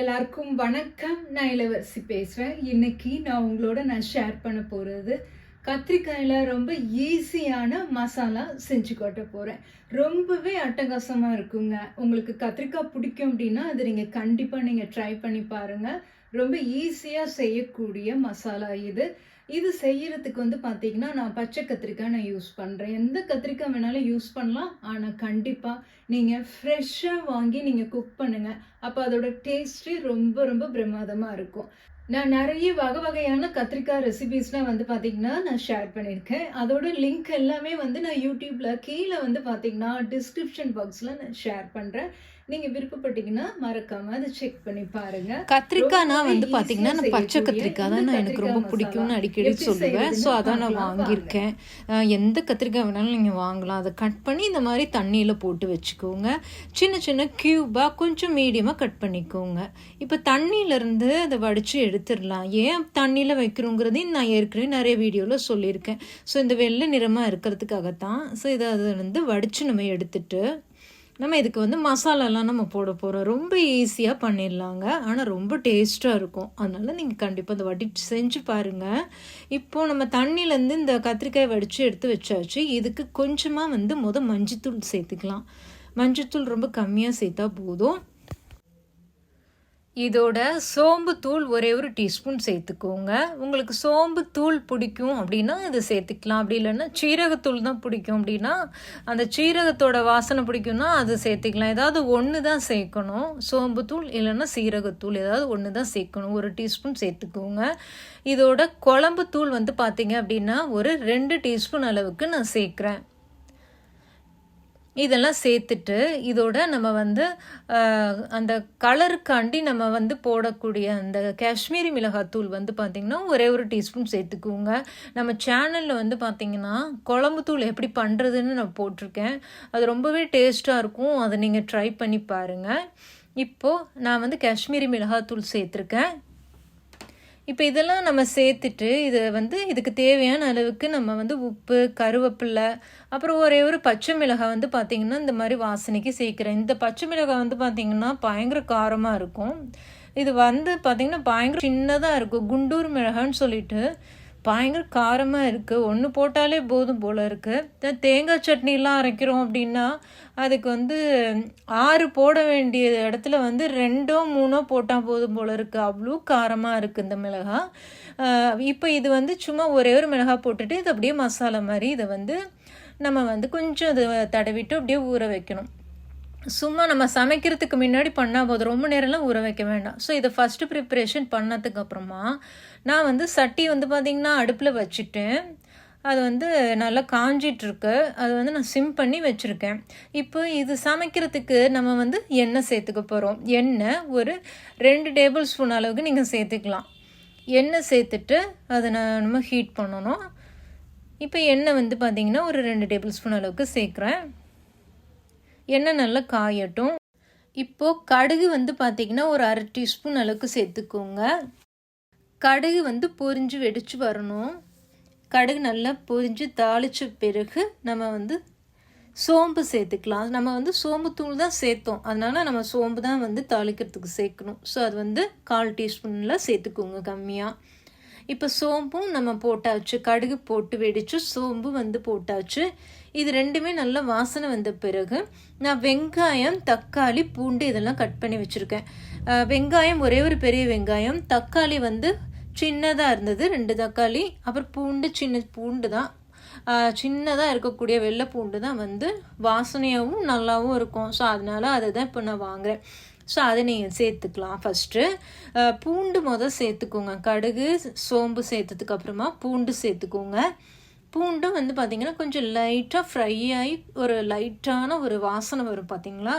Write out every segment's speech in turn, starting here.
எல்லாருக்கும் வணக்கம். நான் இளவரசி பேசுகிறேன் இன்னைக்கு நான் உங்களோட நான் ஷேர் பண்ண போகிறது கத்திரிக்காயில் ரொம்ப ஈஸியான மசாலா செஞ்சு கொட்ட போகிறேன் ரொம்பவே அட்டகாசமாக இருக்குங்க. உங்களுக்கு கத்திரிக்காய் பிடிக்கும் அப்படின்னா அது நீங்கள் கண்டிப்பாக நீங்கள் ட்ரை பண்ணி பாருங்கள் ரொம்ப ஈஸியாக செய்யக்கூடிய மசாலா இது. இது செய்யறதுக்கு வந்து பார்த்தீங்கன்னா நான் பச்சை கத்திரிக்காய் நான் யூஸ் பண்ணுறேன் எந்த கத்திரிக்காய் வேணாலும் யூஸ் பண்ணலாம். ஆனால் கண்டிப்பாக நீங்கள் ஃப்ரெஷ்ஷாக வாங்கி நீங்கள் குக் பண்ணுங்கள் அப்போ அதோட டேஸ்ட்டு ரொம்ப ரொம்ப பிரமாதமாக இருக்கும். நான் நிறைய வகை வகையான கத்திரிக்காய் ரெசிபீஸ்லாம் வந்து பார்த்தீங்கன்னா நான் ஷேர் பண்ணியிருக்கேன். அதோட லிங்க் எல்லாமே வந்து நான் யூடியூப்பில் கீழே வந்து பார்த்தீங்கன்னா டிஸ்கிரிப்ஷன் பாக்ஸில் நான் ஷேர் பண்ணுறேன் நீங்கள் விருப்பப்பட்டீங்கன்னா மறக்காமல் அதை செக் பண்ணி பாருங்கள் கத்திரிக்காய்னா வந்து பார்த்தீங்கன்னா நான் பச்சை கத்திரிக்காய் தான் நான் எனக்கு ரொம்ப பிடிக்கும்னு அடிக்கடி சொல்லுவேன். ஸோ அதான் நான். வாங்கியிருக்கேன். எந்த கத்திரிக்காய் வேணாலும் நீங்கள் வாங்கலாம். அதை கட் பண்ணி இந்த மாதிரி தண்ணியில் போட்டு வச்சுக்கோங்க. சின்ன சின்ன க்யூபாக கொஞ்சம் மீடியமாக கட் பண்ணிக்கோங்க. இப்போ தண்ணியிலேருந்து அதை வடித்து எடுத்துடலாம். ஏன் தண்ணியில் வைக்கிறோங்கிறதையும் நான் ஏற்கனவே நிறைய வீடியோவில் சொல்லியிருக்கேன். ஸோ இந்த வெள்ளை நிறமாக இருக்கிறதுக்காகத்தான். ஸோ இதை அதை வந்து வடித்து நம்ம எடுத்துட்டு நம்ம இதுக்கு வந்து மசாலாலாம் நம்ம போட போகிறோம் ரொம்ப ஈஸியாக பண்ணிடலாங்க. ஆனால் ரொம்ப டேஸ்ட்டாக இருக்கும். அதனால் நீங்கள் கண்டிப்பாக இந்த வடி செஞ்சு பாருங்கள் இப்போது நம்ம தண்ணியிலேருந்து இந்த கத்திரிக்காய் வடித்து எடுத்து வச்சாச்சு. இதுக்கு கொஞ்சமாக வந்து மொதல் மஞ்சத்தூள் சேர்த்துக்கலாம். மஞ்சத்தூள் ரொம்ப கம்மியாக சேர்த்தா போதும். இதோட சோம்பு தூள் ஒரே ஒரு டீஸ்பூன் சேர்த்துக்கோங்க. உங்களுக்கு சோம்பு தூள் பிடிக்கும் அப்படின்னா இதை சேர்த்துக்கலாம். அப்படி இல்லைன்னா சீரகத்தூள் தான் பிடிக்கும் அப்படின்னா அந்த சீரகத்தோட வாசனை பிடிக்கும்னா அது சேர்த்துக்கலாம். ஏதாவது ஒன்று தான் சேர்க்கணும். சோம்பு தூள் இல்லைன்னா சீரகத்தூள் ஏதாவது ஒன்று தான் சேர்க்கணும். ஒரு டீஸ்பூன் சேர்த்துக்கோங்க. இதோட குழம்பு தூள் வந்து பார்த்தீங்க அப்படின்னா ஒரு ரெண்டு டீஸ்பூன் அளவுக்கு நான் சேர்க்குறேன். இதெல்லாம் சேர்த்துட்டு இதோட நம்ம வந்து அந்த கலருக்காண்டி நம்ம வந்து போடக்கூடிய அந்த காஷ்மீரி மிளகாத்தூள் வந்து பார்த்திங்கன்னா ஒரே ஒரு டீஸ்பூன் சேர்த்துக்குவோங்க. நம்ம சேனலில் வந்து பார்த்திங்கன்னா குழம்பு தூள் எப்படி பண்ணுறதுன்னு நான் போட்டிருக்கேன். அது ரொம்பவே டேஸ்ட்டாக இருக்கும். அதை நீங்கள் ட்ரை பண்ணி பாருங்கள் இப்போது நான் வந்து காஷ்மீரி மிளகாத்தூள் சேர்த்துருக்கேன். இப்போ இதெல்லாம் நம்ம சேர்த்துட்டு இதை வந்து இதுக்கு தேவையான அளவுக்கு நம்ம வந்து உப்பு கருவேப்பிலை அப்புறம் ஒரே ஒரு பச்சை மிளகாய் வந்து பார்த்திங்கன்னா இந்த மாதிரி வாசனைக்கு சேர்க்குறேன். இந்த பச்சை மிளகாய் வந்து பார்த்திங்கன்னா பயங்கர காரமாக இருக்கும். இது வந்து பார்த்திங்கன்னா பயங்கர சின்னதாக இருக்கும். குண்டூர் மிளகான்னு சொல்லிட்டு பயங்கர காரமாக இருக்குது ஒன்று போட்டாலே போதும் போல் இருக்குது தேங்காய் சட்னிலாம் அரைக்கிறோம் அப்படின்னா அதுக்கு வந்து ஆறு போட வேண்டிய இடத்துல வந்து ரெண்டோ மூணோ போட்டால் போதும் போல் இருக்குது அவ்வளோ காரமாக இருக்குது இந்த மிளகாய் இப்போ இது வந்து சும்மா ஒரே ஒரு மிளகாய் போட்டுட்டு இது அப்படியே மசாலா மாதிரி இதை வந்து நம்ம வந்து கொஞ்சம் இதை தடவிட்டு அப்படியே ஊற வைக்கணும். சும்மா நம்ம சமைக்கிறதுக்கு முன்னாடி பண்ணால் போதும். ரொம்ப நேரம்லாம் ஊற வைக்க வேண்டாம். ஸோ இதை ஃபஸ்ட்டு ப்ரிப்ரேஷன் பண்ணதுக்கு அப்புறமா நான் வந்து சட்டி வந்து பார்த்திங்கன்னா அடுப்பில் வச்சுட்டேன். அது வந்து நல்லா காஞ்சிட்ருக்கு. அது வந்து நான் சிம் பண்ணி வச்சுருக்கேன். இப்போ இது சமைக்கிறதுக்கு நம்ம வந்து எண்ணெய் சேர்த்துக்க போகிறோம் எண்ணெய் ஒரு ரெண்டு டேபிள் ஸ்பூன் அளவுக்கு நீங்கள் சேர்த்துக்கலாம். எண்ணெய் சேர்த்துட்டு அதை நான் நம்ம ஹீட் பண்ணணும். இப்போ எண்ணெய் வந்து பார்த்திங்கன்னா ஒரு ரெண்டு டேபிள் ஸ்பூன் அளவுக்கு சேர்க்குறேன். எண்ணெய் நல்லா காயட்டும். இப்போது கடுகு வந்து பார்த்திங்கன்னா ஒரு அரை டீஸ்பூன் அளவுக்கு சேர்த்துக்கோங்க. கடுகு வந்து பொரிஞ்சு வெடிச்சு வரணும். கடுகு நல்லா பொரிஞ்சு தாளித்த பிறகு நம்ம வந்து சோம்பு சேர்த்துக்கலாம். நம்ம வந்து சோம்பு தூள் தான் சேர்த்தோம். அதனால நம்ம சோம்பு தான் வந்து தாளிக்கிறதுக்கு சேர்க்கணும். ஸோ அது வந்து கால் டீஸ்பூனில் சேர்த்துக்கோங்க கம்மியாக இப்போ சோம்பும் நம்ம போட்டாச்சு. கடுகு போட்டு வெடிச்சு சோம்பு வந்து போட்டாச்சு. இது ரெண்டுமே நல்ல வாசனை வந்த பிறகு நான் வெங்காயம் தக்காளி பூண்டு இதெல்லாம் கட் பண்ணி வச்சுருக்கேன். வெங்காயம் ஒரே ஒரு பெரிய வெங்காயம். தக்காளி வந்து சின்னதாக இருந்தது ரெண்டு தக்காளி அப்புறம் பூண்டு சின்ன பூண்டு தான். சின்னதாக இருக்கக்கூடிய வெள்ளை பூண்டு தான் வந்து வாசனையாகவும் நல்லாவும் இருக்கும். ஸோ அதனால அதை தான் இப்போ நான் வாங்குகிறேன் ஸோ அதை நீங்கள் சேர்த்துக்கலாம் ஃபஸ்ட்டு பூண்டு மொதல் சேர்த்துக்கோங்க. கடுகு சோம்பு சேர்த்ததுக்கு அப்புறமா பூண்டு சேர்த்துக்கோங்க. பூண்டு வந்து பார்த்திங்கன்னா கொஞ்சம் லைட்டாக ஃப்ரை ஆகி ஒரு லைட்டான ஒரு வாசனை வரும் பார்த்தீங்களா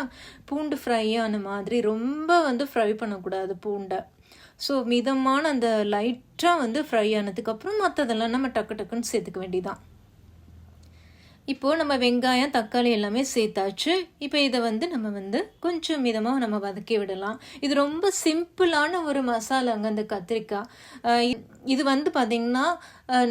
பூண்டு ஃப்ரை ஆன மாதிரி. ரொம்ப வந்து ஃப்ரை பண்ணக்கூடாது பூண்டை. ஸோ மிதமான அந்த லைட்டாக வந்து ஃப்ரை ஆனதுக்கப்புறம் மற்றதெல்லாம் நம்ம டக்கு டக்குன்னு சேர்த்துக்க வேண்டியதான் இப்போது நம்ம வெங்காயம் தக்காளி எல்லாமே சேர்த்தாச்சு. இப்போ இதை வந்து நம்ம வந்து கொஞ்சம் மிதமாக நம்ம வதக்கி விடலாம். இது ரொம்ப சிம்பிளான ஒரு மசாலாங்க அந்த கத்திரிக்காய். இது வந்து பார்த்திங்கன்னா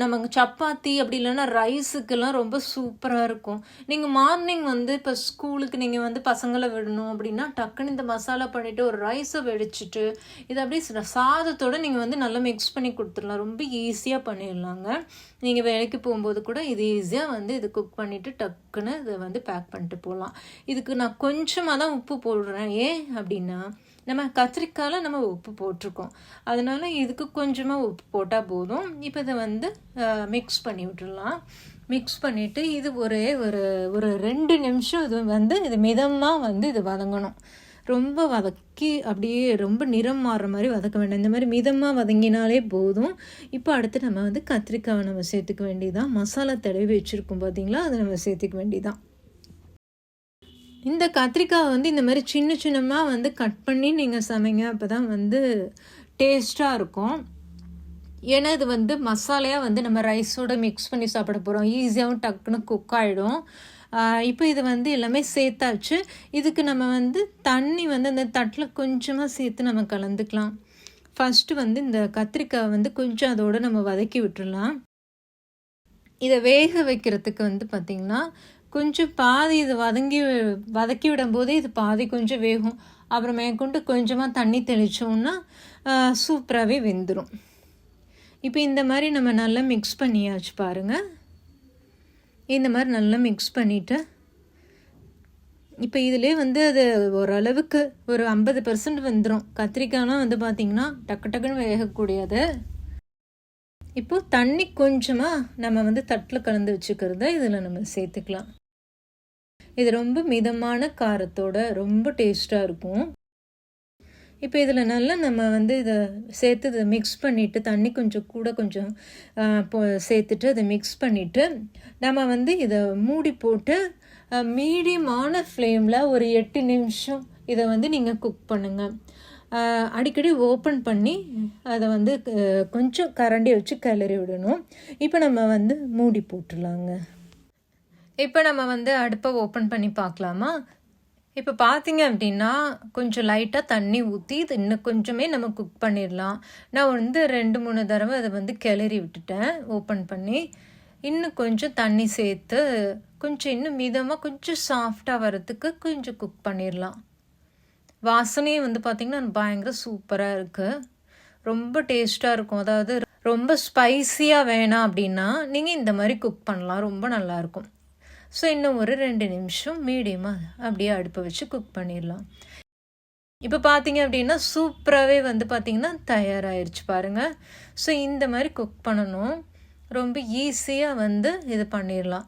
நமக்கு சப்பாத்தி அப்படி இல்லைன்னா ரைஸுக்கெல்லாம் ரொம்ப சூப்பராக இருக்கும். நீங்கள் மார்னிங் வந்து இப்போ ஸ்கூலுக்கு நீங்கள் வந்து பசங்களை விடணும் அப்படின்னா டக்குன்னு இந்த மசாலா பண்ணிவிட்டு ஒரு ரைஸை வெடிச்சிட்டு இது அப்படியே சாதத்தோடு சாதத்தோட நீங்கள் வந்து நல்லா மிக்ஸ் பண்ணி கொடுத்துடலாம். ரொம்ப ஈஸியாக பண்ணிடலாங்க. நீங்கள் வேலைக்கு போகும்போது கூட இது ஈஸியாக வந்து இது குக் பண்ணிவிட்டு டக்குன்னு இதை வந்து பேக் பண்ணிட்டு போகலாம். இதுக்கு நான் கொஞ்சமாக தான் உப்பு போடுறேன். ஏன் அப்படின்னா நம்ம கத்திரிக்காயில் நம்ம உப்பு போட்டிருக்கோம். அதனால் இதுக்கு கொஞ்சமாக உப்பு போட்டால் போதும். இப்போ இதை வந்து மிக்ஸ் பண்ணி விட்டுடலாம். மிக்ஸ் பண்ணிவிட்டு இது ஒரே ஒரு ஒரு ரெண்டு நிமிஷம் இது வந்து இது மிதமாக வந்து இது வதங்கணும். ரொம்ப வதக்கி அப்படியே ரொம்ப நிறம் மாறுற மாதிரி வதக்க வேண்டாம். இந்த மாதிரி மிதமாக வதங்கினாலே போதும். இப்போ அடுத்து நம்ம வந்து கத்திரிக்காவை நம்ம சேர்த்துக்க வேண்டியதான் மசாலா தடவி வச்சுருக்கோம் பார்த்தீங்களா அதை நம்ம சேர்த்துக்க வேண்டியதான் இந்த கத்திரிக்காய் வந்து இந்த மாதிரி சின்ன சின்னமாக வந்து கட் பண்ணி நீங்கள் சமைங்க அப்போ தான் வந்து டேஸ்ட்டாக இருக்கும். ஏன்னா இது வந்து மசாலையாக வந்து நம்ம ரைஸோட மிக்ஸ் பண்ணி சாப்பிட போகிறோம் ஈஸியாகவும் டக்குன்னு குக் ஆகிடும் இப்போ இது வந்து எல்லாமே சேர்த்தாச்சு. இதுக்கு நம்ம வந்து தண்ணி வந்து அந்த தட்டில் கொஞ்சமாக சேர்த்து நம்ம கலந்துக்கலாம். ஃபஸ்ட்டு வந்து இந்த கத்திரிக்காய் வந்து கொஞ்சம் அதோடு நம்ம வதக்கி விட்டுடலாம் இதை வேக வைக்கிறதுக்கு வந்து பார்த்திங்கன்னா கொஞ்சம் பாதி இது வதங்கி வதக்கி விடும்போது இது பாதி கொஞ்சம் வேகும். அப்புறம் மேற்கொண்டு கொஞ்சமாக தண்ணி தெளித்தோம்னா சூப்பராகவே வெந்துடும் இப்போ இந்த மாதிரி நம்ம நல்லா மிக்ஸ் பண்ணியாச்சு பாருங்கள் இந்த மாதிரி நல்லா மிக்ஸ் பண்ணிவிட்டு இப்போ இதிலே வந்து அது ஓரளவுக்கு ஒரு ஐம்பது பர்சன்ட் வந்துடும் கத்திரிக்காய்லாம் வந்து பார்த்திங்கன்னா டக்கு டக்குன்னு வேகக்கூடியது. இப்போது தண்ணி கொஞ்சமாக நம்ம வந்து தட்டில் கலந்து வச்சுக்கிறத இதில் நம்ம சேர்த்துக்கலாம். இது ரொம்ப மிதமான காரத்தோட ரொம்ப டேஸ்ட்டாக இருக்கும். இப்போ இதில் நல்லா நம்ம வந்து இதை சேர்த்து இதை மிக்ஸ் பண்ணிவிட்டு தண்ணி கொஞ்சம் கூட கொஞ்சம் சேர்த்துட்டு அதை மிக்ஸ் பண்ணிவிட்டு நம்ம வந்து இதை மூடி போட்டு மீடியமான ஃப்ளேமில் ஒரு எட்டு நிமிஷம் இதை வந்து நீங்கள் குக் பண்ணுங்கள் அடிக்கடி ஓப்பன் பண்ணி அதை வந்து கொஞ்சம் கரண்டி வச்சு கிளறி விடணும். இப்போ நம்ம வந்து மூடி போட்டுடலாங்க. இப்போ நம்ம வந்து அடுப்பை ஓப்பன் பண்ணி பார்க்கலாமா? இப்போ பார்த்தீங்க அப்படின்னா கொஞ்சம் லைட்டாக தண்ணி ஊற்றி இது இன்னும் கொஞ்சமே நம்ம குக் பண்ணிடலாம். நான் வந்து ரெண்டு மூணு தடவை அதை வந்து கிளறி விட்டுட்டேன் ஓப்பன் பண்ணி. இன்னும் கொஞ்சம் தண்ணி சேர்த்து கொஞ்சம் இன்னும் மிதமாக கொஞ்சம் சாஃப்டாக வரத்துக்கு கொஞ்சம் குக் பண்ணிடலாம். வாசனையே வந்து பார்த்திங்கன்னா பயங்கர சூப்பராக இருக்குது ரொம்ப டேஸ்ட்டாக இருக்கும். அதாவது ரொம்ப ஸ்பைசியாக வேணாம் அப்படின்னா நீங்கள் இந்த மாதிரி குக் பண்ணலாம். ரொம்ப நல்லாயிருக்கும் ஸோ இன்னும் ஒரு ரெண்டு நிமிஷம் மீடியமாக அப்படியே அடுப்பை வச்சு குக் பண்ணிடலாம். இப்போ பார்த்தீங்க அப்படின்னா சூப்பராகவே வந்து பார்த்திங்கன்னா தயாராகிருச்சு பாருங்கள் ஸோ இந்த மாதிரி குக் பண்ணணும். ரொம்ப ஈஸியாக வந்து இது பண்ணிடலாம்.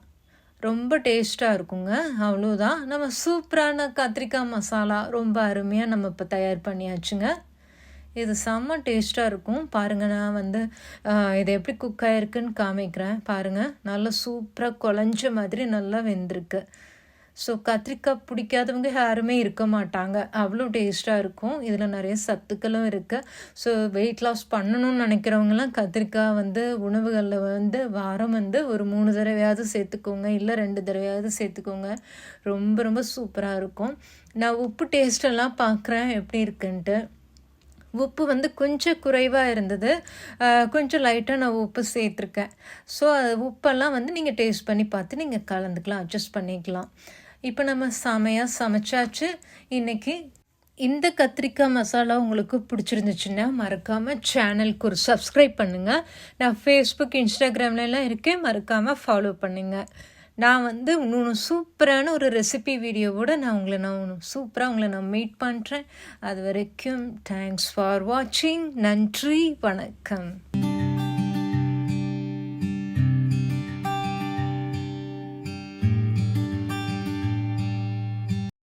ரொம்ப டேஸ்ட்டாக இருக்குங்க. அவ்வளோதான் நம்ம சூப்பரான கத்திரிக்காய் மசாலா ரொம்ப அருமையாக நம்ம இப்போ தயார் பண்ணியாச்சுங்க. இது செம்ம டேஸ்ட்டாக இருக்கும். பாருங்கள் நான் வந்து இது எப்படி குக் ஆகிருக்குன்னு காமிக்கிறேன். பாருங்கள் நல்லா சூப்பராக குழஞ்ச மாதிரி நல்லா வெந்திருக்கு. ஸோ கத்திரிக்காய் பிடிக்காதவங்க யாருமே இருக்க மாட்டாங்க. அவ்வளோ டேஸ்ட்டாக இருக்கும். இதில் நிறைய சத்துக்களும் இருக்குது ஸோ வெயிட் லாஸ் பண்ணணும்னு நினைக்கிறவங்கலாம் கத்திரிக்காய் வந்து உணவுகளில் வந்து வாரம் வந்து ஒரு மூணு தடவையாவது சேர்த்துக்கோங்க. இல்லை ரெண்டு தடவையாவது சேர்த்துக்கோங்க. ரொம்ப ரொம்ப சூப்பராக இருக்கும். நான் உப்பு டேஸ்டெல்லாம் பார்க்குறேன் எப்படி இருக்குன்ட்டு. உப்பு வந்து கொஞ்சம் குறைவாக இருந்தது. கொஞ்சம் லைட்டாக நான் உப்பு சேர்த்துருக்கேன். ஸோ அது உப்பெல்லாம் வந்து நீங்கள் டேஸ்ட் பண்ணி பார்த்து நீங்கள் கலந்துக்கலாம் அட்ஜஸ்ட் பண்ணிக்கலாம். இப்போ நம்ம செமையாக சமைச்சாச்சு. இன்றைக்கி இந்த கத்திரிக்காய் மசாலா உங்களுக்கு பிடிச்சிருந்துச்சுன்னா மறக்காமல் சேனலுக்கு ஒரு சப்ஸ்கிரைப் பண்ணுங்கள் நான் ஃபேஸ்புக் இன்ஸ்டாகிராம்லலாம் இருக்கேன். மறக்காமல் ஃபாலோ பண்ணுங்கள் நான் வந்து இன்னொன்று சூப்பரான ஒரு ரெசிபி வீடியோவோட நான் உங்களை நான் சூப்பராக உங்களை நான் மீட் பண்ணுறேன் அது வரைக்கும் தேங்க்ஸ் ஃபார் வாட்சிங் நன்றி வணக்கம்.